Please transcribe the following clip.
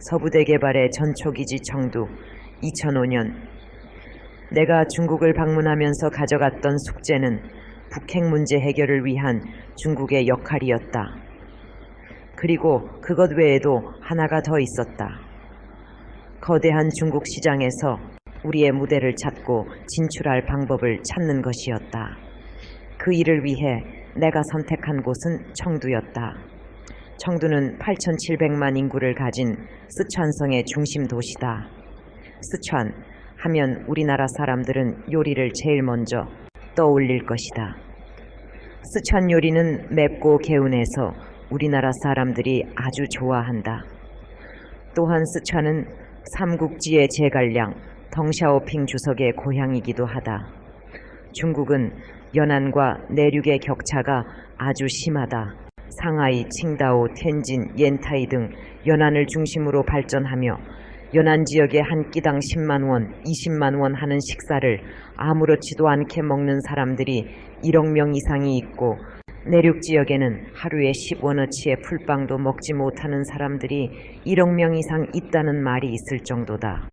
서부대 개발의 전초기지 청두 2005년 내가 중국을 방문하면서 가져갔던 숙제는 북핵 문제 해결을 위한 중국의 역할이었다. 그리고 그것 외에도 하나가 더 있었다. 거대한 중국 시장에서 우리의 무대를 찾고 진출할 방법을 찾는 것이었다. 그 일을 위해 내가 선택한 곳은 청두였다. 청두는 8,700만 인구를 가진 스촨성의 중심 도시다. 스촨 하면 우리나라 사람들은 요리를 제일 먼저 떠올릴 것이다. 스촨 요리는 맵고 개운해서 우리나라 사람들이 아주 좋아한다. 또한 스촨은 삼국지의 제갈량 덩샤오핑 주석의 고향이기도 하다. 중국은 연안과 내륙의 격차가 아주 심하다. 상하이, 칭다오, 텐진, 옌타이 등 연안을 중심으로 발전하며 연안 지역에 한 끼당 10만 원, 20만 원 하는 식사를 아무렇지도 않게 먹는 사람들이 1억 명 이상이 있고 내륙 지역에는 하루에 10원어치의 풀빵도 먹지 못하는 사람들이 1억 명 이상 있다는 말이 있을 정도다.